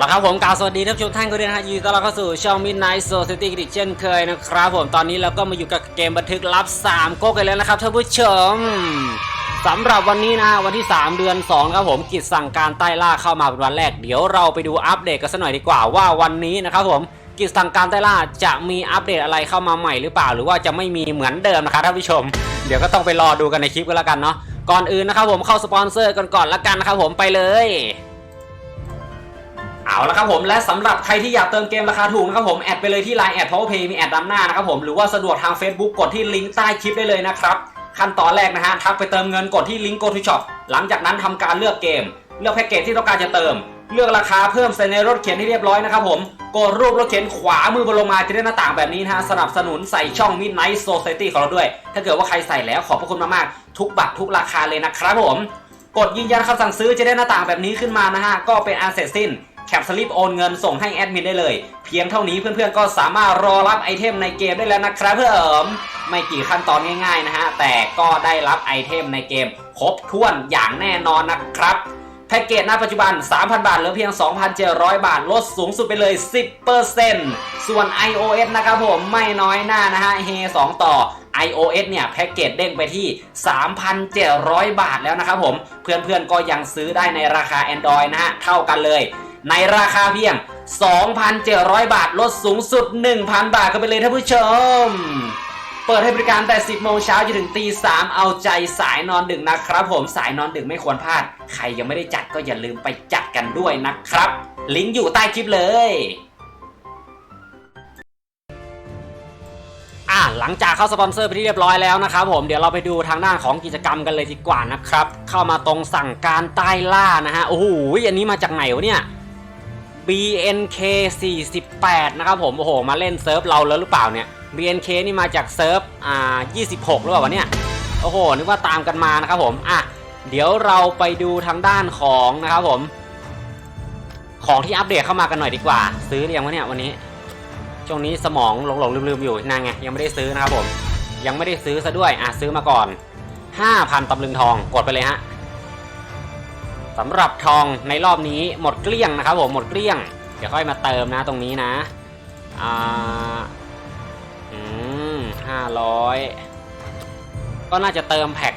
ละครับผมกล่าวสวัสดีท่านผู้ชมท่านก็ด้วยนะฮะยินดีต้อนรับเข้าสู่ช่อง Midnight Society กันอีกเช่นเคยนะครับผมตอนนี้เราก็มาอยู่กับเกมบันทึกลับ3ก๊กกันแล้วนะครับท่านผู้ชมสำหรับวันนี้นะฮะวันที่ 3 เดือน2ครับผมกิจสั่งการใต้ล่าเข้ามาเป็นวันแรก เดี๋ยวเราไปดูอัปเดตกันสักหน่อยดีกว่าว่าวันนี้นะครับผมกิจสั่งการใต้ล่าจะมีอัปเดตอะไรเข้ามาใหม่หรือเปล่า หรือว่าจะไม่มีเหมือนเดิมนะครับท่านผู้ชม เดี๋ยวก็ต้องไปรอดูกันในคลิปกันแล้วกันเนาะก่อนอื่นนะครับผมเข้าสปอนเซอร์กันก่อนละกันนะครับผมไปเลย เอาละครับผมและสำหรับใครที่อยากเติมเกมราคาถูกนะครับผมแอดไปเลยที่ Line แอด PowerPay มีแอดดำหน้านะครับผมหรือว่าสะดวกทาง Facebook กดที่ลิงก์ใต้คลิปได้เลยนะครับขั้นตอนแรกนะฮะทักไปเติมเงินกดที่ลิงก์ Go to Shop หลังจากนั้นทำการเลือกเกม เลือกแพ็กเกจที่ต้องการจะเติม เลือกราคาเพิ่มใส่ในรถเข็นที่เรียบร้อยนะครับผมกดรูปรถเข็นขวามือบนลงมาจะได้หน้าต่างแบบนี้นะฮะสนับสนุนใส่ช่อง Midnight Society ของเราด้วย ถ้าเกิดว่าใครใส่แล้วขอบพระคุณมากๆทุกบัตรทุกราคาเลยนะครับผม กดยืนยันคำสั่งซื้อจะได้หน้าต่างแบบนี้ขึ้นมานะฮะก็เป็นอันเสร็จสิ้น แคปสลิปโอนเงินส่งให้แอดมินได้เลย เพียงเท่านี้เพื่อนๆก็สามารถรอรับไอเทมในเกมได้แล้วนะครับเพื่อนไม่กี่ขั้นตอนง่ายๆนะฮะ แต่ก็ได้รับไอเทมในเกม ครบถ้วนอย่างแน่นอนนะครับแพ็กเกจณปัจจุบัน 3,000 บาทเหลือเพียง 2,700 บาท ลดสูงสุดไปเลย 10%ส่วน iOS นะครับผมไม่น้อยหน้านะฮะเฮ2ต่อ iOS เนี่ยแพ็กเกจเด้งไปที่ 3,700 บาทแล้วนะครับผม เพื่อนๆก็ยังซื้อได้ในราคา Android นะฮะ เท่ากันเลย ในราคาเพียง 2,700 บาท ลดสูงสุด 1,000 บาทกันไปเลยท่านผู้ชม เปิดให้บริการแต่ 10 โมงเช้าจนถึงตี 3 เอาใจสายนอนดึกนะครับผมสายนอนดึกไม่ควรพลาด ใครยังไม่ได้จัดก็อย่าลืมไปจัดกันด้วยนะครับ ลิงก์อยู่ใต้คลิปเลยอะหลังจากเข้าสปอนเซอร์ไปที่เรียบร้อยแล้วนะครับผมเดี๋ยวเราไปดูทางด้านของกิจกรรมกันเลยดีกว่านะครับ เข้ามาตรงสั่งการใต้ล่านะฮะโอ้โหอันนี้มาจากไหนวะเนี่ย BNK 48 นะครับผม โอ้โห มาเล่นเซิร์ฟเราแล้วหรือเปล่าเนี่ย BNK นี่มาจากเซิร์ฟอ่า26 หรือเปล่าวะเนี่ย โอ้โห นึกว่าตามกันมานะครับผม อะ เดี๋ยวเราไปดูทางด้านของนะครับผม ของที่อัปเดตเข้ามากันหน่อยดีกว่า ซื้อหรือยังวะเนี่ยวันนี้ ช่วงนี้สมองหลงๆลืมๆอยู่นางไง ยังไม่ได้ซื้อนะครับผม ยังไม่ได้ซื้อซะด้วย อะซื้อมาก่อน 5,000ตำลึงทอง กดไปเลยฮะ สำหรับทองในรอบนี้หมดเกลี้ยงนะครับผมหมดเกลี้ยง เดี๋ยวค่อยมาเติมนะตรงนี้นะอ่าอืมห้าร้อยก็น่าจะเติมแพ็ค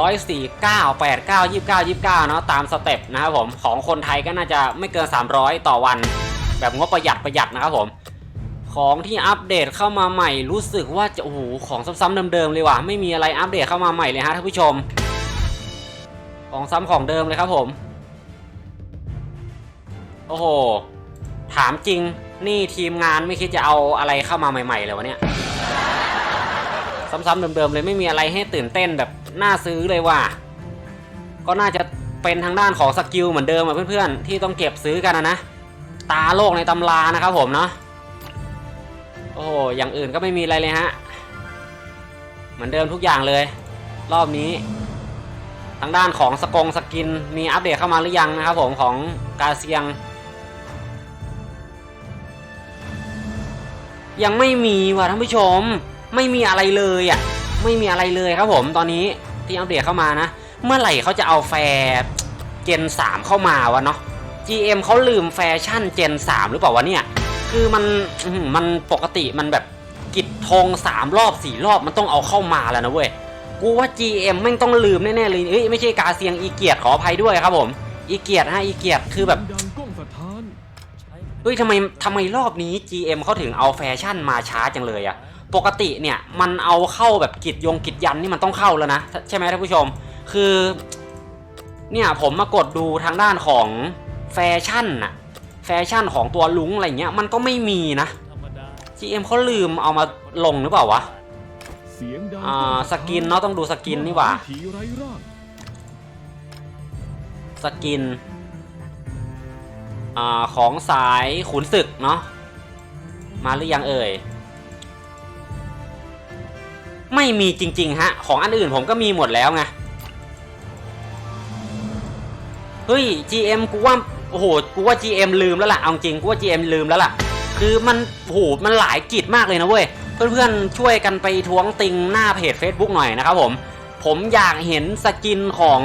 ร้อยสี่เก้าแปดเก้ายี่สิบเก้ายี่สิบเก้าเนาะตามสเต็ปนะครับผมของคนไทยก็น่าจะไม่เกิน300ต่อวัน แบบงบประหยัดประหยัดนะครับผม ของที่อัปเดตเข้ามาใหม่รู้สึกว่าจะโอ้โหของซ้ำๆเดิมๆเลยว่ะไม่มีอะไรอัปเดตเข้ามาใหม่เลยฮะท่านผู้ชม ของซ้ำของเดิมเลยครับผม โอ้โห ถามจริง นี่ทีมงานไม่คิดจะเอาอะไรเข้ามาใหม่ ๆ เลยวะเนี่ย ซ้ำๆเดิมๆเลยไม่มีอะไรให้ตื่นเต้นแบบน่าซื้อเลยว่ะ ก็น่าจะเป็นทางด้านของสกิลเหมือนเดิมอะเพื่อนๆ ที่ต้องเก็บซื้อกันนะนะ ตาโลกในตำรานะครับผมเนาะ โอ้โห อย่างอื่นก็ไม่มีอะไรเลยฮะ เหมือนเดิมทุกอย่างเลย รอบนี้ ทางด้านของสกงสกินมีอัปเดตเข้ามาหรือยังนะครับผมของกาเซียง ยังไม่มีว่ะท่านผู้ชม ไม่มีอะไรเลยอะไม่มีอะไรเลยครับผมตอนนี้ที่อัปเดตเข้ามานะ เมื่อไหร่เขาจะเอาแฟร์เจน 3 เข้ามาวะเนาะ GM เขาลืมแฟชั่นเจน 3 หรือเปล่าวะเนี่ย คือมันมันปกติมันแบบกิดธง3 รอบ 4 รอบมันต้องเอาเข้ามาแล้วนะเว้ย กูว่า GM แม่งต้องลืมแน่ๆเลยเอ้ยไม่ใช่กาเซียงอีเกียรขออภัยด้วยครับผม อีเกียรฮะอีเกียรคือแบบเฮ้ยทำไมทำไมรอบนี้ GM เขาถึงเอาแฟชั่นมาช้าจังเลยอะปกติเนี่ยมันเอาเข้าแบบกิจยงกิจยันนี่มันต้องเข้าแล้วนะใช่ไหมท่านผู้ชม คือ เนี่ยผมมากดดูทางด้านของแฟชั่นอะแฟชั่นของตัวลุงอะไรเงี้ยมันก็ไม่มีนะ GM เขาลืมเอามาลงหรือเปล่าวะ อ่าสกินเนาะต้องดูสกินนี่หว่าผีไร้ร่างสกินอาของสายขุนศึกเนาะมาหรือยังเอ่ยไม่มีจริง ๆ ฮะ ของอันอื่นผมก็มีหมดแล้วไงเฮ้ย GM กูว่าโอ้โหกูว่า GM ลืมแล้วล่ะเอาจริงกูว่า GM ลืมแล้วล่ะ คือมันโอ้โหมันหลายกิจมากเลยนะเว้ย เพื่อนๆช่วยกันไปท้วงติงหน้าเพจ Facebook หน่อยนะครับผม ผมอยากเห็นสกินของ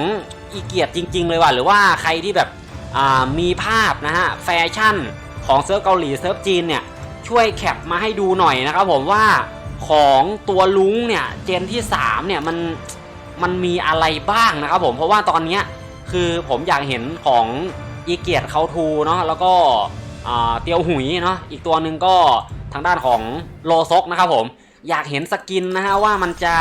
อีเกียรติจริง ๆ เลยว่ะหรือว่าใครที่แบบมีภาพนะฮะแฟชั่นของเซิร์ฟเกาหลีเซิร์ฟจีนเนี่ยช่วยแคปมาให้ดูหน่อยนะครับผมว่าของตัวลุงเนี่ยเจนที่3เนี่ยมันมันมีอะไรบ้างนะครับผมเพราะว่าตอนนี้คือผมอยากเห็นของอีเกียรติเขาทูเนาะแล้วก็เตียวหุยเนาะอีกตัวหนึ่งก็ ทางด้านของโลซกนะครับผม อยากเห็นสกินนะฮะว่ามันจะ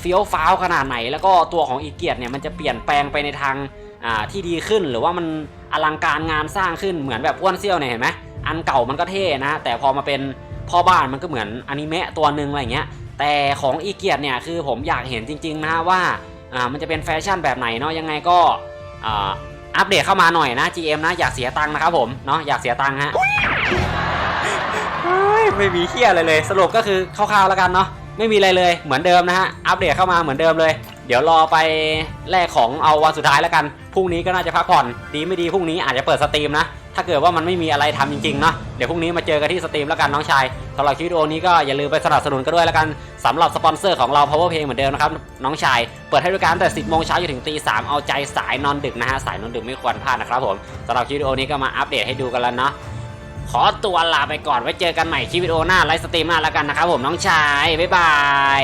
เฟี้ยวฟ้าวขนาดไหน แล้วก็ตัวของอีเกียตเนี่ยมันจะเปลี่ยนแปลงไปในทางอ่าที่ดีขึ้น หรือว่ามันอลังการงานสร้างขึ้นเหมือนแบบอ้วนเซี่ยวเนี่ยเห็นไหมอันเก่ามันก็เท่นะ แต่พอมาเป็นพ่อบ้านมันก็เหมือนอนิเมะตัวหนึ่งอะไรเงี้ยแต่ของอีเกียตเนี่ยคือผมอยากเห็นจริงๆนะว่าอ่ามันจะเป็นแฟชั่นแบบไหนเนาะยังไงก็อ่าอัปเดตเข้ามาหน่อยนะ GM นะอยากเสียตังค์นะครับผมเนาะอยากเสียตังค์ฮะ ไม่มีเที่ยอะไรเลย สรุปก็คือคร่าวๆแล้วกันเนาะไม่มีอะไรเลยเหมือนเดิมนะฮะอัปเดตเข้ามาเหมือนเดิมเลย เดี๋ยวรอไปแลกของเอาวันสุดท้ายแล้วกันพรุ่งนี้ก็น่าจะพักผ่อนดีไม่ดีพรุ่งนี้อาจจะเปิดสตรีมนะถ้าเกิดว่ามันไม่มีอะไรทำจริงๆเนาะเดี๋ยวพรุ่งนี้มาเจอกันที่สตรีมแล้วกันน้องชายสำหรับคลิปวิดีโอนี้ก็อย่าลืมไปสนับสนุนกันด้วยแล้วกันสำหรับสปอนเซอร์ของเรา Power Play เหมือนเดิมนะครับน้องชายเปิดให้บริการตั้งแต่ 10โมงเช้าจนถึงตี3เอาใจสายนอนดึกนะฮะสายนอนดึกไม่ควรพลาดนะครับผมสำหรับคลิปวิดีโอนี้ก็มาอัปเดตให้ดูกันแล้วเนาะ ขอตัวลาไปก่อนไว้เจอกันใหม่คลิปวิดีโอหน้าไลฟ์สตรีมหน้าแล้วกันนะครับผมน้องชาย บ๊ายบาย